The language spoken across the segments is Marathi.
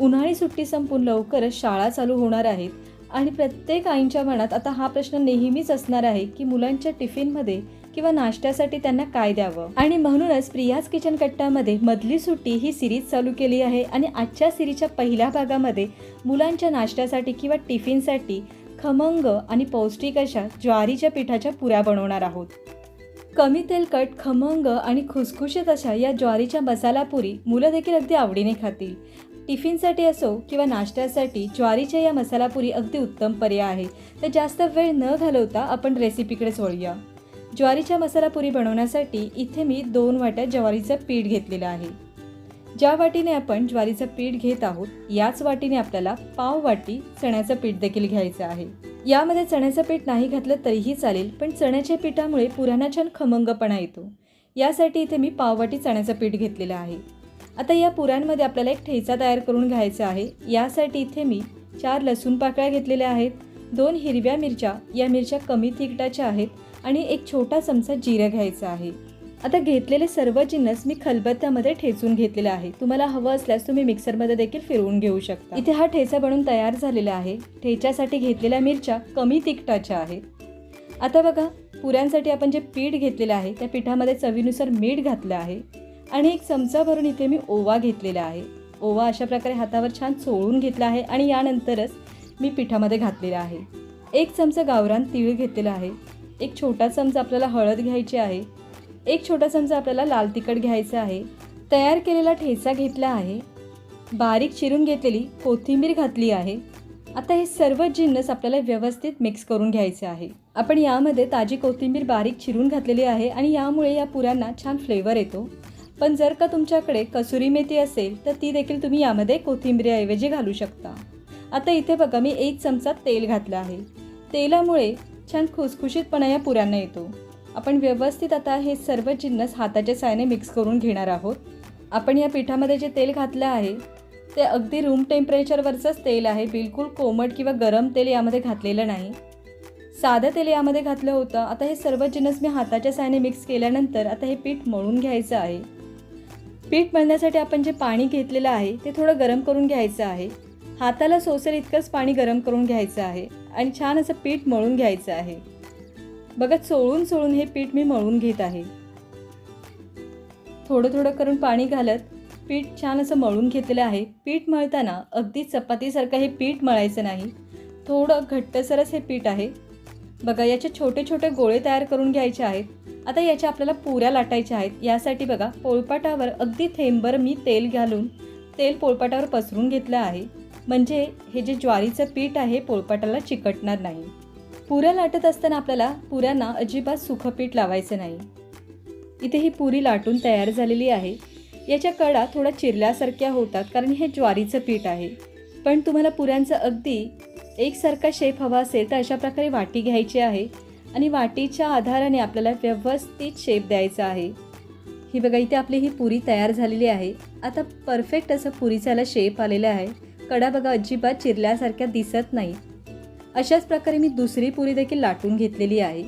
उन्हाळी सुट्टी संपून लवकरच शाळा चालू होणार आहेत. आणि प्रत्येक आईंच्या मनात आता हा प्रश्न नेहमीच असणार आहे की मुलांच्या टिफिनमध्ये किंवा नाश्त्यासाठी त्यांना काय द्यावं? आणि म्हणूनच प्रियाज किचन कट्टामध्ये मधली सुट्टी ही सिरीज चालू केली आहे आणि आजच्या सिरीजच्या पहिल्या भागामध्ये मुलांच्या नाश्त्यासाठी किंवा टिफिनसाठी खमंग आणि पौष्टिक अशा ज्वारीच्या पिठाच्या पुऱ्या बनवणार आहोत. कमी तेलकट खमंग आणि खुसखुशीत अशा या ज्वारीच्या मसाला पुरी मुलं देखील अगदी आवडीने खातील. टिफिनसाठी असो किंवा नाश्त्यासाठी ज्वारीच्या या मसालापुरी अगदी उत्तम पर्याय आहे. तर जास्त वेळ न घालवता आपण रेसिपीकडेच वळूया. ज्वारीच्या मसालापुरी बनवण्यासाठी इथे मी दोन वाट्या ज्वारीचं पीठ घेतलेलं आहे. ज्या वाटीने आपण ज्वारीचं पीठ घेत आहोत याच वाटीने आपल्याला पाव वाटी चण्याचं पीठ देखील घ्यायचं आहे. यामध्ये चण्याचं पीठ नाही घातलं तरीही चालेल पण चण्याच्या पिठामुळे पुराणा छान खमंगपणा येतो. यासाठी इथे मी पाववाटी चण्याचं पीठ घेतलेलं आहे. आता या पुऱ्यांमध्ये आपल्याला एक ठेचा तयार करून घ्यायचा आहे. यासाठी इथे मी चार लसूण पाकळ्या घेतलेल्या आहेत. दोन हिरव्या मिरच्या या मिरच्या कमी तिखटाच्या आहेत आणि एक छोटा चमचा जिरं घ्यायचा आहे. आता घेतलेले सर्व जिन्नस मी खलबत्त्यामध्ये ठेचून घेतलेला आहे. तुम्हाला हवं असल्यास तुम्ही मिक्सरमध्ये देखील फिरवून घेऊ शकता. इथे हा ठेचा बनून तयार झालेला आहे. ठेच्यासाठी घेतलेल्या मिरच्या कमी तिखटाच्या आहेत. आता बघा पुऱ्यांसाठी आपण जे पीठ घेतलेलं आहे त्या पिठामध्ये चवीनुसार मीठ घातलं आहे. आणि एक चमचा भरून इथे मी ओवा घेतलेला आहे. ओवा अशा प्रकारे हातावर छान चोळून घेतला आहे आणि यानंतरच मी पिठामध्ये घातलेला आहे. एक चमचा गावरान तीळ घेतलेला आहे. एक छोटा चमचा आपल्याला हळद घ्यायची आहे. एक छोटा चमचा आपल्याला लाल तिखट घ्यायचा आहे. तयार केलेला ठेचा घेतला आहे. बारीक चिरून घेतलेली कोथिंबीर घातली आहे. आता हे सर्व जिन्नस आपल्याला व्यवस्थित मिक्स करून घ्यायचे आहे. आपण यामध्ये ताजी कोथिंबीर बारीक चिरून घातलेली आहे आणि यामुळे या पुरांना छान फ्लेवर येतो. पण जर का तुमच्याकडे कसुरी मेथी असेल तर ती देखील तुम्ही यामध्ये कोथिंबीरीऐवजी घालू शकता. आता इथे बघा मी एक चमचा तेल घातलं आहे. तेलामुळे छान खुसखुशीतपणा या पुऱ्यांना येतो. आपण व्यवस्थित आता हे सर्व जिन्नस हाताच्या साहाय्याने मिक्स करून घेणार आहोत. आपण या पिठामध्ये जे तेल घातलं आहे ते अगदी रूम टेम्परेचरवरचंच तेल आहे. बिलकुल कोमट किंवा गरम तेल यामध्ये घातलेलं नाही. साधं तेल यामध्ये घातलं होतं. आता हे सर्व जिन्नस मी हाताच्या साहाय्याने मिक्स केल्यानंतर आता हे पीठ मळून घ्यायचं आहे. पीठ मळण्यासाठी आपण जे पाणी घेतलेलं आहे ते थोडं गरम करून घ्यायचं आहे. हाताला सोसेल इतकंच पाणी गरम करून घ्यायचं आहे आणि छान असं पीठ मळून घ्यायचं आहे. बघा चोळून चोळून हे पीठ मी मळून घेत आहे. थोडं थोडं करून पाणी घालत पीठ छान असं मळून घेतलेलं आहे. पीठ मळताना अगदी चपातीसारखं हे पीठ मळायचं नाही. थोडं घट्टसरच हे पीठ आहे. बघा याचे छोटे छोटे गोळे तयार करून घ्यायचे आहेत. आता याच्या आपल्याला पुऱ्या लाटायच्या आहेत. यासाठी बघा पोळपाटावर अगदी थेंबर मी तेल घालून तेल पोळपाटावर पसरून घेतलं आहे. म्हणजे हे जे ज्वारीचं पीठ आहे पोळपाटाला चिकटणार नाही. पुऱ्या लाटत असताना आपल्याला पुऱ्यांना अजिबात सुखं पीठ लावायचं नाही. इथे ही पुरी लाटून तयार झालेली आहे. याच्या कडा थोड्या चिरल्यासारख्या होतात कारण हे ज्वारीचं पीठ आहे. पण तुम्हाला पुऱ्यांचं अगदी एकसारखा शेप हवा असेल तर अशा प्रकारे वाटी घ्यायची आहे. आणि वाटीच्या आधाराने आपल्याला व्यवस्थित शेप द्यायचा आहे. ही बघा इथे आपली ही पुरी तयार झालेली आहे. आता परफेक्ट असं पुरीचाला शेप आलेला आहे. कडा बघा अजिबात चिरल्यासारख्या दिसत नाही. अशाच प्रकारे मी दुसरी पुरी देखील लाटून घेतलेली आहे.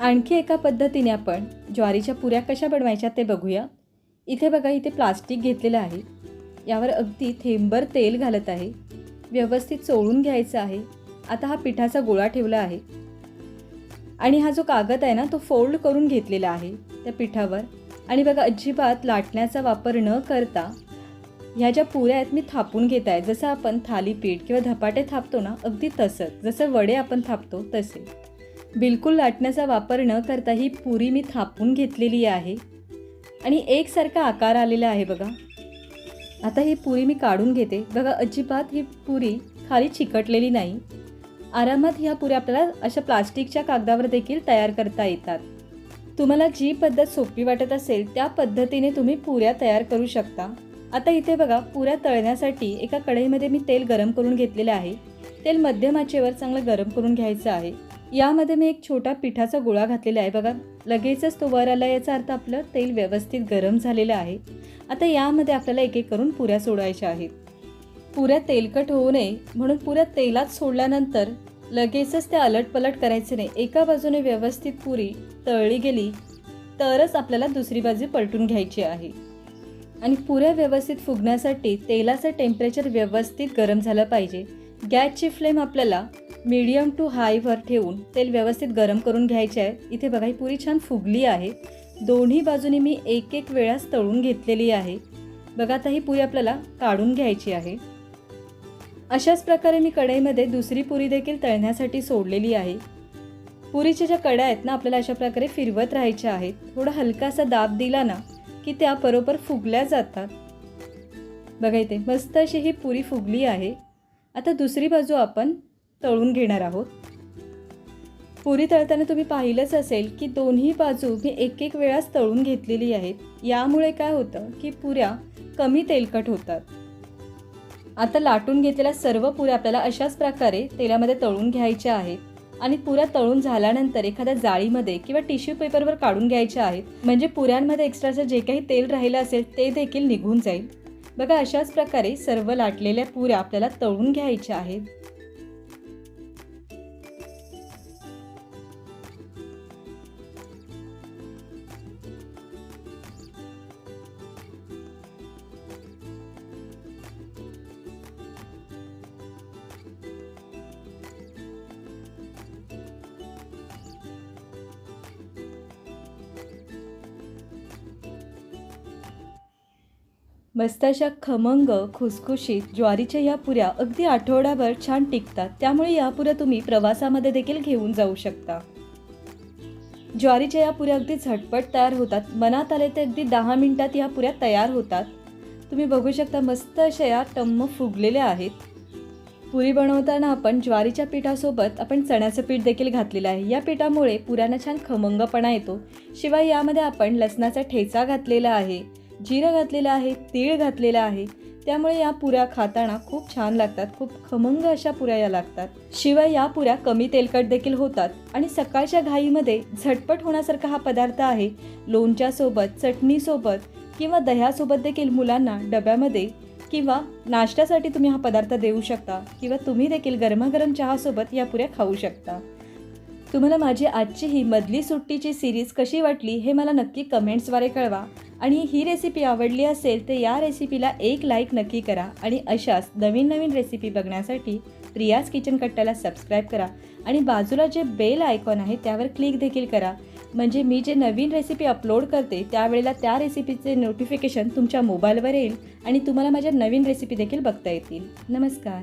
आणखी एका पद्धतीने आपण ज्वारीच्या पुऱ्या कशा बनवायच्या ते बघूया. इथे बघा इथे प्लास्टिक घेतलेलं आहे. यावर अगदी थेंबर तेल घालत आहे. व्यवस्थित चोळून घ्यायचं आहे. आता हा पिठाचा गोळा ठेवला आहे. आणि हा जो कागद आहे ना तो फोल्ड करून घेतलेला आहे त्या पिठावर. आणि बघा अजिबात लाटण्याचा वापर न करता ह्या ज्या पुऱ्या आहेत मी थापून घेत आहे. जसं आपण थालीपीठ किंवा धपाटे थापतो ना अगदी तसंच. जसं वडे आपण थापतो तसे. बिलकुल लाटण्याचा वापर न करता ही पुरी मी थापून घेतलेली आहे. आणि एकसारखा आकार आलेला आहे बघा. आता ही पुरी मी काढून घेते. बघा अजिबात ही पुरी खाली चिकटलेली नाही. आरामात ह्या पुऱ्या आपल्याला अशा प्लास्टिकच्या कागदावर देखील तयार करता येतात. तुम्हाला जी पद्धत सोपी वाटत असेल त्या पद्धतीने तुम्ही पुऱ्या तयार करू शकता. आता इथे बघा पुऱ्या तळण्यासाठी एका कढईमध्ये मी तेल गरम करून घेतलेलं आहे. तेल मध्यम आचेवर चांगलं गरम करून घ्यायचं आहे. यामध्ये मी एक छोटा पिठाचा गोळा घातलेला आहे. बघा लगेचच तो वर आला याचा अर्थ आपलं तेल व्यवस्थित गरम झालेलं आहे. आता यामध्ये आपल्याला एक एक करून पुऱ्या सोडायच्या आहेत. पुऱ्या तेलकट होऊ नये म्हणून पुऱ्या तेलात सोडल्यानंतर लगेचच ते अलटपलट करायचे नाही. एका बाजूने व्यवस्थित पुरी तळली गेली तरच आपल्याला दुसरी बाजू पलटून घ्यायची आहे. आणि पुऱ्या व्यवस्थित फुगण्यासाठी तेलाचं टेम्परेचर व्यवस्थित गरम झालं पाहिजे. गॅसची फ्लेम आपल्याला मीडियम टू हायवर ठेवून तेल व्यवस्थित गरम करून घ्यायचे आहे. इथे बघा ही पुरी छान फुगली आहे. दोन्ही बाजूनी मी एक एक वेळास तळून घेतलेली आहे. बघा आता ही पुरी आपल्याला काढून घ्यायची आहे. अशाच प्रकारे मी कढईमध्ये दुसरी पुरी देखील तळण्यासाठी सोडलेली आहे. पुरीच्या ज्या कड्या आहेत ना आपल्याला अशा प्रकारे फिरवत राहायच्या आहेत. थोडा हलकासा दाब दिला ना की त्या बरोबर फुगल्या जातात. बघा इथे मस्त अशी ही पुरी फुगली आहे. आता दुसरी बाजू आपण तळून घेणार आहोत. पुरी तळताना तुम्ही पाहिलंच असेल की दोन्ही बाजू मी एक एक वेळाच तळून घेतलेली आहेत. यामुळे काय होतं की पुऱ्या कमी तेलकट होतात. आता लाटून घेतलेल्या सर्व पुऱ्या आपल्याला अशाच प्रकारे तेलामध्ये तळून घ्यायच्या आहेत. आणि पुऱ्या तळून झाल्यानंतर एखाद्या जाळीमध्ये किंवा टिश्यू पेपरवर काढून घ्यायच्या आहेत. म्हणजे पुऱ्यांमध्ये एक्स्ट्राचं जे काही तेल राहिलं असेल ते देखील निघून जाईल. बघा अशाच प्रकारे सर्व लाटलेल्या पुऱ्या आपल्याला तळून घ्यायच्या आहेत. मस्त अशा खमंग खुसखुशीत ज्वारीच्या या पुऱ्या अगदी आठवडाभर छान टिकतात. त्यामुळे या पुऱ्या तुम्ही प्रवासामध्ये देखील घेऊन जाऊ शकता. ज्वारीच्या या पुऱ्या अगदी झटपट तयार होतात. मनात आले तर अगदी दहा मिनिटात या पुऱ्या तयार होतात. तुम्ही बघू शकता मस्त अशा या टम्म फुगलेल्या आहेत. पुरी बनवताना आपण ज्वारीच्या पिठासोबत आपण चण्याचं पीठ देखील घातलेलं आहे. या पिठामुळे पुऱ्यांना छान खमंगपणा येतो. शिवाय यामध्ये आपण लसणाचा ठेचा घातलेला आहे. जिरं घातलेलं आहे तीळ घातलेलं आहे. त्यामुळे या पुऱ्या खाताना खूप छान लागतात खूप खमंग अशा पुऱ्या या लागतात. शिवाय या पुऱ्या कमी तेलकट देखील होतात. आणि सकाळच्या घाईमध्ये झटपट होण्यासारखा हा पदार्थ आहे. लोणच्यासोबत चटणीसोबत किंवा दह्यासोबत देखील मुलांना डब्यामध्ये किंवा नाश्त्यासाठी तुम्ही हा पदार्थ देऊ शकता किंवा तुम्ही देखील गरमागरम चहासोबत या पुऱ्या खाऊ शकता. तुम्हाला माझी आजची ही मधली सुट्टीची सिरीज कशी वाटली हे मला नक्की कमेंट्सद्वारे कळवा. आणि ही रेसिपी आवडली असेल तर या रेसिपीला एक लाईक नक्की करा. आणि अशाच नवीन नवीन रेसिपी बघण्यासाठी प्रियाज किचन कट्ट्याला सबस्क्राईब करा. आणि बाजूला जे बेल आयकॉन आहे त्यावर क्लिक देखील करा. म्हणजे मी जे नवीन रेसिपी अपलोड करते त्यावेळेला त्या रेसिपीचे नोटिफिकेशन तुमच्या मोबाईलवर येईल आणि तुम्हाला माझ्या नवीन रेसिपी देखील बघता येतील. नमस्कार.